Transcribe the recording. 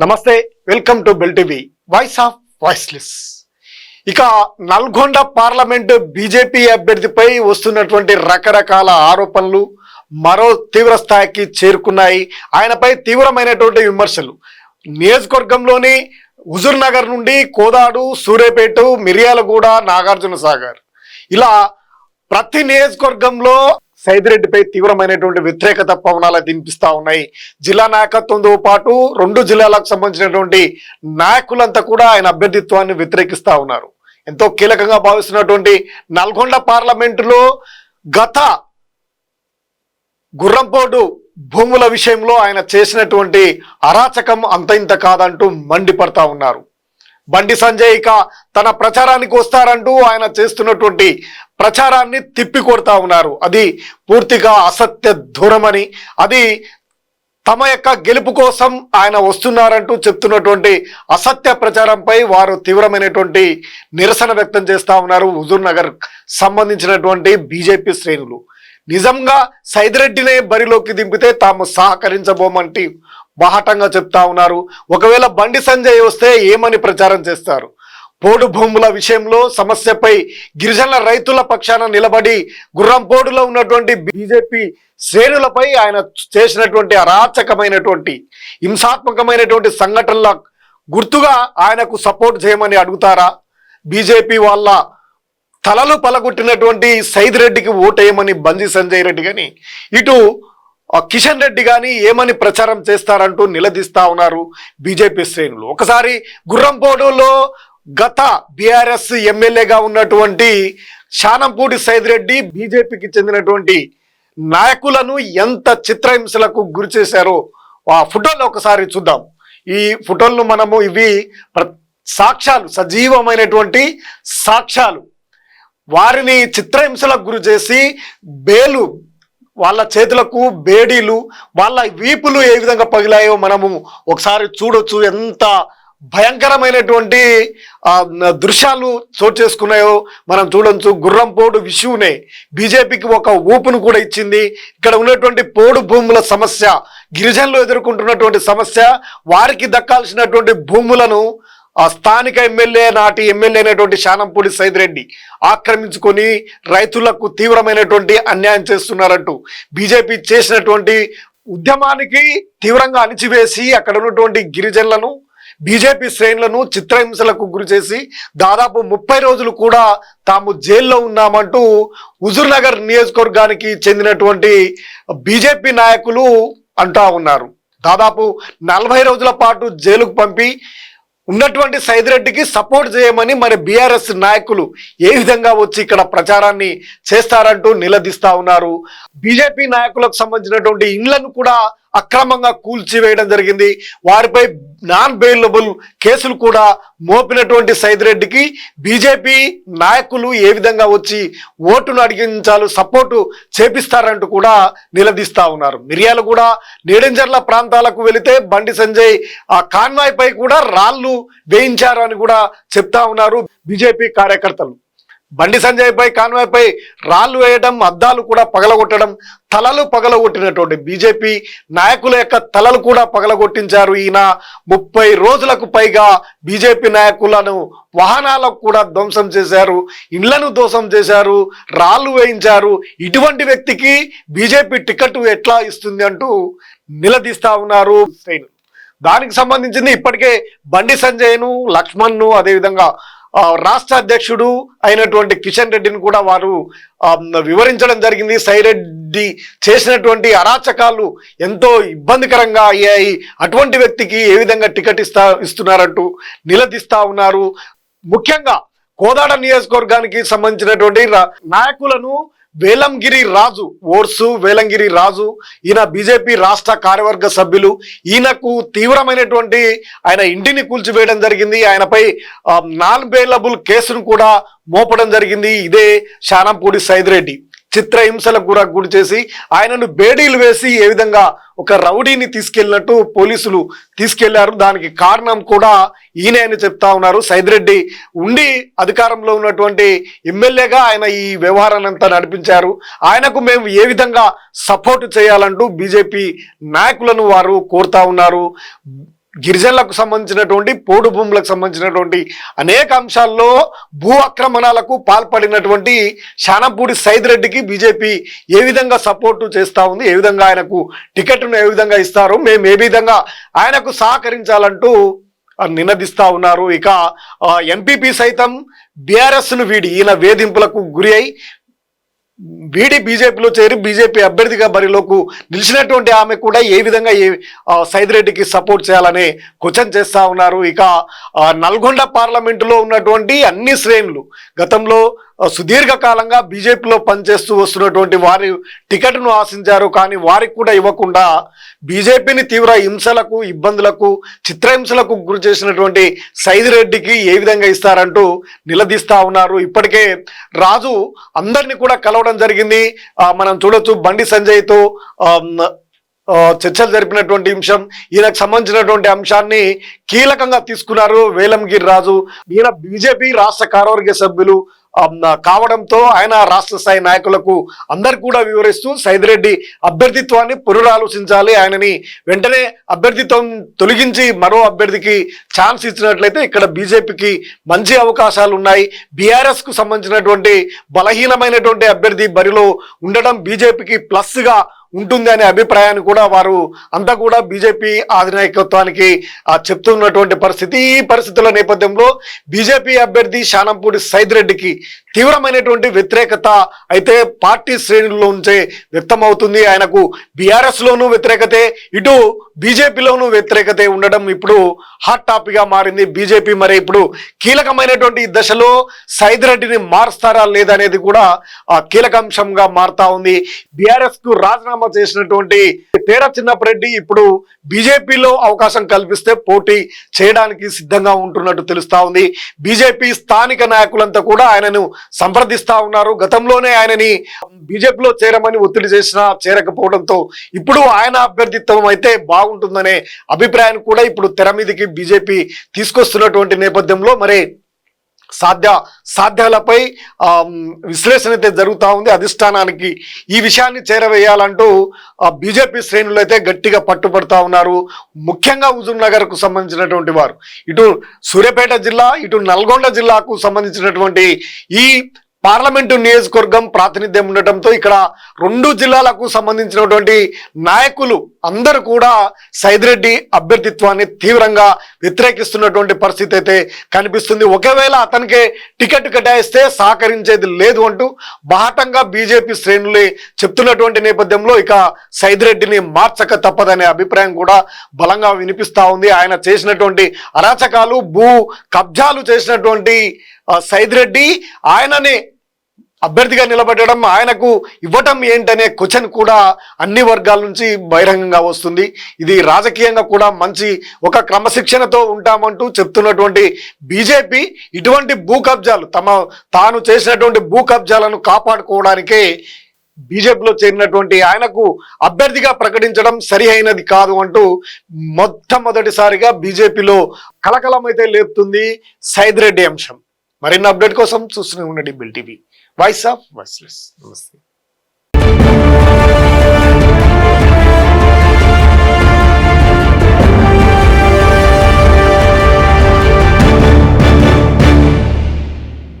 నమస్తే welcome to Bell TV voice of voiceless ఇక Nalgonda parliament BJP అభ్యర్థిపై వస్తున్నటువంటి రకరకాల ఆరోపణలు మరో తీవ్ర స్థాయికి చేరుకున్నాయి. ఆయనపై తీవ్రమైనటువంటి విమర్శలు. నియోజకవర్గంలోని హుజూర్ నగర్ నుండి కోదాడు సూర్యాపేట మిర్యాలగూడ నాగార్జున సాగర్ ఇలా ప్రతి నియోజకవర్గంలో సైదిరెడ్డిపై తీవ్రమైనటువంటి వ్యతిరేకత పవనాలు వినిపిస్తా ఉన్నాయి. జిల్లా నాయకత్వంతో పాటు రెండు జిల్లాలకు సంబంధించినటువంటి నాయకులంతా కూడా ఆయన అభ్యర్థిత్వాన్ని వ్యతిరేకిస్తా ఉన్నారు. ఎంతో కీలకంగా భావిస్తున్నటువంటి నల్గొండ పార్లమెంటులో గత గుర్రంపోటు భూముల విషయంలో ఆయన చేసినటువంటి అరాచకం అంత ఇంత కాదంటూ మండిపడతా ఉన్నారు. బండి సంజయ్ ఇక తన ప్రచారానికి వస్తారంటూ ఆయన చేస్తున్నటువంటి ప్రచారాన్ని తిప్పి కొడతా ఉన్నారు. అది పూర్తిగా అసత్య దూరమని అది తమ యొక్క గెలుపు కోసం ఆయన వస్తున్నారంటూ చెప్తున్నటువంటి అసత్య ప్రచారంపై వారు తీవ్రమైనటువంటి నిరసన వ్యక్తం చేస్తూ ఉన్నారు. హుజూర్ నగర్ సంబంధించినటువంటి బీజేపీ శ్రేణులు. నిజంగా సైదిరెడ్డినే బరిలోకి దింపితే తాము సహకరించబోమంటే బాహటంగా చెప్తా ఉన్నారు. ఒకవేళ బండి సంజయ్ వస్తే ఏమని ప్రచారం చేస్తారు? పోడు భూముల విషయంలో సమస్యపై గిరిజన రైతుల పక్షాన నిలబడి గుర్రంపోడులో ఉన్నటువంటి బీజేపీ శ్రేణులపై ఆయన చేసినటువంటి అరాచకమైనటువంటి హింసాత్మకమైనటువంటి సంఘటనల గుర్తుగా ఆయనకు సపోర్ట్ చేయమని అడుగుతారా? బీజేపీ వాళ్ళ తలలు పలగొట్టినటువంటి సైద్ రెడ్డికి ఓటేయమని బంజీ సంజయ్ రెడ్డి కానీ ఇటు కిషన్ రెడ్డి కానీ ఏమని ప్రచారం చేస్తారంటూ నిలదీస్తా ఉన్నారు బీజేపీ శ్రేణులు. ఒకసారి గుర్రంపోడులో గత బీఆర్ఎస్ ఎమ్మెల్యేగా ఉన్నటువంటి శానంపూడి సైదిరెడ్డి బీజేపీకి చెందినటువంటి నాయకులను ఎంత చిత్రహింసలకు గురి చేశారో ఆ ఫోటోలు ఒకసారి చూద్దాం. ఈ ఫోటోలను మనము ఇవి సాక్ష్యాలు సజీవమైనటువంటి సాక్ష్యాలు. వారిని చిత్రహింసలకు గురి చేసి బేలు వాళ్ళ చేతులకు బేడీలు వాళ్ళ వీపులు ఏ విధంగా పగిలాయో మనము ఒకసారి చూడొచ్చు. ఎంత భయంకరమైనటువంటి దృశ్యాలు చోటు చేసుకున్నాయో మనం చూడొచ్చు. గుర్రంపోడు విషువునే బీజేపీకి ఒక ఊపును కూడా ఇచ్చింది. ఇక్కడ ఉన్నటువంటి పోడు భూముల సమస్య గిరిజనులు ఎదుర్కొంటున్నటువంటి సమస్య వారికి దక్కాల్సినటువంటి భూములను ఆ స్థానిక ఎమ్మెల్యే నాటి ఎమ్మెల్యే అయినటువంటి శానంపూడి సైదిరెడ్డి ఆక్రమించుకొని రైతులకు తీవ్రమైనటువంటి అన్యాయం చేస్తున్నారంటూ బీజేపీ చేసినటువంటి ఉద్యమానికి తీవ్రంగా అణిచివేసి అక్కడ ఉన్నటువంటి గిరిజనులను బీజేపీ శ్రేణులను చిత్రహింసలకు గురి చేసి దాదాపు ముప్పై రోజులు కూడా తాము జైల్లో ఉన్నామంటూ హుజూర్నగర్ నియోజకవర్గానికి చెందినటువంటి బీజేపీ నాయకులు అంటా ఉన్నారు. దాదాపు నలభై రోజుల పాటు జైలుకు పంపి ఉన్నటువంటి సైదిరెడ్డికి సపోర్ట్ చేయమని మరి బీఆర్ఎస్ నాయకులు ఏ విధంగా వచ్చి ఇక్కడ ప్రచారాన్ని చేస్తారంటూ నిలదీస్తా ఉన్నారు. బీజేపీ నాయకులకు సంబంధించినటువంటి ఇండ్లను కూడా అక్రమంగా కూల్చివేయడం జరిగింది. వారిపై నాన్ బెయిలబుల్ కేసులు కూడా మోపినటువంటి సైదిరెడ్డికి బీజేపీ నాయకులు ఏ విధంగా వచ్చి ఓటును అడిగించాలు సపోర్టు చేపిస్తారంటూ కూడా నిలదీస్తా ఉన్నారు. మిరియాలు కూడా నేడంజర్ల ప్రాంతాలకు వెళితే బండి సంజయ్ ఆ కాన్వాయ్ పై కూడా రాళ్ళు వేయించారు అని కూడా చెప్తా ఉన్నారు బీజేపీ కార్యకర్తలు. బండి సంజయ్ పై కాన్వాయ్ పై రాళ్ళు వేయడం అద్దాలు కూడా పగలగొట్టడం తలలు పగలగొట్టినటువంటి బీజేపీ నాయకుల యొక్క తలలు కూడా పగలగొట్టించారు. ఈయన ముప్పై రోజులకు పైగా బీజేపీ నాయకులను వాహనాలకు కూడా ధ్వంసం చేశారు ఇండ్లను ధ్వంసం చేశారు రాళ్ళు వేయించారు. ఇటువంటి వ్యక్తికి బీజేపీ టికెట్ ఎట్లా ఇస్తుంది అంటూ నిలదీస్తా ఉన్నారు దానికి సంబంధించింది ఇప్పటికే బండి సంజయ్ను లక్ష్మణ్ను అదేవిధంగా రాష్ట్ర అధ్యక్షుడు అయినటువంటి కిషన్ రెడ్డిని కూడా వారు వివరించడం జరిగింది. సైరెడ్డి చేసినటువంటి అరాచకాలు ఎంతో ఇబ్బందికరంగా అయ్యాయి. అటువంటి వ్యక్తికి ఏ విధంగా టికెట్ ఇస్తా ఇస్తున్నారంటూ నిలదీస్తా ఉన్నారు. ముఖ్యంగా కోదాడ నియోజకవర్గానికి సంబంధించినటువంటి నాయకులను వేలంగిరి రాజు ఓర్సు వేలంగిరి రాజు ఈయన బీజేపీ రాష్ట్ర కార్యవర్గ సభ్యులు. ఈయనకు తీవ్రమైనటువంటి ఆయన ఇంటిని కూల్చివేయడం జరిగింది. ఆయనపై నాన్ బెయిలబుల్ కేసును కూడా మోపడం జరిగింది. ఇదే శానంపూడి సైదిరెడ్డి. చిత్రహింసలకు కూడా గురి చేసి ఆయనను బేడీలు వేసి ఏ విధంగా ఒక రౌడీని తీసుకెళ్ళినట్టు పోలీసులు తీసుకెళ్ళారు. దానికి కారణం కూడా ఈయనే అని చెప్తా ఉన్నారు. సైదిరెడ్డి ఉండి అధికారంలో ఉన్నటువంటి ఎమ్మెల్యేగా ఆయన ఈ వ్యవహారాన్నంతా నడిపించారు. ఆయనకు మేము ఏ విధంగా సపోర్ట్ చేయాలంటూ బీజేపీ నాయకులను వారు కోరుతా ఉన్నారు. గిరిజనులకు సంబంధించినటువంటి పోడు భూములకు సంబంధించినటువంటి అనేక అంశాల్లో భూ ఆక్రమణాలకు పాల్పడినటువంటి శానంపూడి సైద్ రెడ్డికి బీజేపీ ఏ విధంగా సపోర్టు చేస్తూ ఉంది ఏ విధంగా ఆయనకు టికెట్ను ఏ విధంగా ఇస్తారు మేము ఏ విధంగా ఆయనకు సహకరించాలంటూ ఆ, నినదిస్తా ఉన్నారు. ఇక ఎంపీపీ సైతం బీఆర్ఎస్ను వీడి ఈయన వేధింపులకు గురి అయి వీడి బీజేపీలో చేరి బీజేపీ అభ్యర్థిగా బరిలోకి నిలిచినటువంటి ఆమె కూడా ఏ విధంగా ఏ సైదిరెడ్డికి సపోర్ట్ చేయాలని క్వశ్చన్ చేస్తూ ఉన్నారు. ఇక నల్గొండ పార్లమెంటులో ఉన్నటువంటి అన్ని శ్రేణులు గతంలో సుదీర్ఘకాలంగా బీజేపీలో పనిచేస్తూ వస్తున్నటువంటి వారి టికెట్ను ఆశించారు. కానీ వారికి కూడా ఇవ్వకుండా బీజేపీని తీవ్ర హింసలకు ఇబ్బందులకు చిత్రహింసలకు గురి చేసినటువంటి సైదిరెడ్డికి ఏ విధంగా ఇస్తారంటూ నిలదీస్తా ఉన్నారు. ఇప్పటికే రాజు అందరినీ కూడా కలవడం జరిగింది. మనం చూడొచ్చు బండి సంజయ్తో చర్చలు జరిపినటువంటి అంశం ఈయనకు సంబంధించినటువంటి అంశాన్ని కీలకంగా తీసుకున్నారు వేలంగిరి రాజు. ఈయన బీజేపీ రాష్ట్ర కార్యవర్గ సభ్యులు. కావడంతో ఆయన రాష్ట్ర స్థాయి నాయకులకు అందరు కూడా వివరిస్తూ సైదిరెడ్డి అభ్యర్థిత్వాన్ని పునరాలోచించాలి. ఆయనని వెంటనే అభ్యర్థిత్వం తొలగించి మరో అభ్యర్థికి ఛాన్స్ ఇచ్చినట్లయితే ఇక్కడ బీజేపీకి మంచి అవకాశాలు ఉన్నాయి. బీఆర్ఎస్కు సంబంధించినటువంటి బలహీనమైనటువంటి అభ్యర్థి బరిలో ఉండడం బీజేపీకి ప్లస్గా ఉంటుంది అనే అభిప్రాయాన్ని కూడా వారు అంతా కూడా బీజేపీ అధినాయకత్వానికి ఆ, చెప్తున్నటువంటి పరిస్థితి. ఈ పరిస్థితుల నేపథ్యంలో బీజేపీ అభ్యర్థి శానంపూడి సైద్ రెడ్డికి తీవ్రమైనటువంటి వ్యతిరేకత అయితే పార్టీ శ్రేణుల్లో నుంచే వ్యక్తమవుతుంది. ఆయనకు బీఆర్ఎస్లోనూ వ్యతిరేకతే. ఇటు బీజేపీలోనూ వ్యతిరేకత ఉండడం ఇప్పుడు హాట్ టాపిక్గా మారింది. బీజేపీ మరి ఇప్పుడు కీలకమైనటువంటి దశలో సైదిరెడ్డిని మారుస్తారా లేదనేది కూడా ఆ కీలక అంశంగా మారుతా ఉంది. బీఆర్ఎస్కు రాజీనామా చేసినటువంటి తేర చిన్నపరెడ్డి ఇప్పుడు బీజేపీలో అవకాశం కల్పిస్తే పోటీ చేయడానికి సిద్ధంగా ఉంటున్నట్టు తెలుస్తా ఉంది. బీజేపీ స్థానిక నాయకులంతా కూడా ఆయనను సంప్రదిస్తా ఉన్నారు. గతంలోనే ఆయనని బీజేపీలో చేరమని ఒత్తిడి చేసినా చేరకపోవడంతో ఇప్పుడు ఆయన అభ్యర్థిత్వం అయితే బాగుంటుందనే అభిప్రాయాన్ని కూడా ఇప్పుడు తెర మీదకి బీజేపీ తీసుకొస్తున్నటువంటి నేపథ్యంలో మరి సాధ్య సాధ్యాలపై విశ్లేషణ అయితే జరుగుతూ ఉంది. అధిష్టానానికి ఈ విషయాన్ని చేరవేయాలంటూ బీజేపీ శ్రేణులు అయితే గట్టిగా పట్టుబడుతూ ఉన్నారు. ముఖ్యంగా హుజూర్ నగర్కు సంబంధించినటువంటి వారు. ఇటు సూర్యాపేట జిల్లా ఇటు నల్గొండ జిల్లాకు సంబంధించినటువంటి ఈ పార్లమెంటు నియోజకవర్గం ప్రాతినిధ్యం ఉండటంతో ఇక్కడ రెండు జిల్లాలకు సంబంధించినటువంటి నాయకులు అందరూ కూడా సైదిరెడ్డి అభ్యర్థిత్వాన్ని తీవ్రంగా వ్యతిరేకిస్తున్నటువంటి పరిస్థితి అయితే కనిపిస్తుంది. ఒకవేళ అతనికే టికెట్ కేటాయిస్తే సహకరించేది లేదు అంటూ బాహటంగా బీజేపీ శ్రేణులే చెప్తున్నటువంటి నేపథ్యంలో ఇక సైదిరెడ్డిని మార్చక తప్పదనే అభిప్రాయం కూడా బలంగా వినిపిస్తూ ఉంది. ఆయన చేసినటువంటి అరాచకాలు భూ కబ్జాలు చేసినటువంటి సైద్ సైదిరెడ్డి ఆయననే అభ్యర్థిగా నిలబెట్టడం ఆయనకు ఇవ్వటం ఏంటనే క్వశ్చన్ కూడా అన్ని వర్గాల నుంచి బహిరంగంగా వస్తుంది. ఇది రాజకీయంగా కూడా మంచి ఒక క్రమశిక్షణతో ఉంటామంటూ చెప్తున్నటువంటి బీజేపీ ఇటువంటి భూ కబ్జాలు తమ తాను చేసినటువంటి భూ కబ్జాలను కాపాడుకోవడానికే బీజేపీలో చేరినటువంటి ఆయనకు అభ్యర్థిగా ప్రకటించడం సరి అయినది కాదు అంటూ మొట్టమొదటిసారిగా బీజేపీలో కలకలం అయితే లేపుతుంది సైద్రెడ్డి అంశం. మరిన్ని అప్డేట్ కోసం చూస్తూనే ఉండండి Bell TV. Voice of voiceless నమస్తే.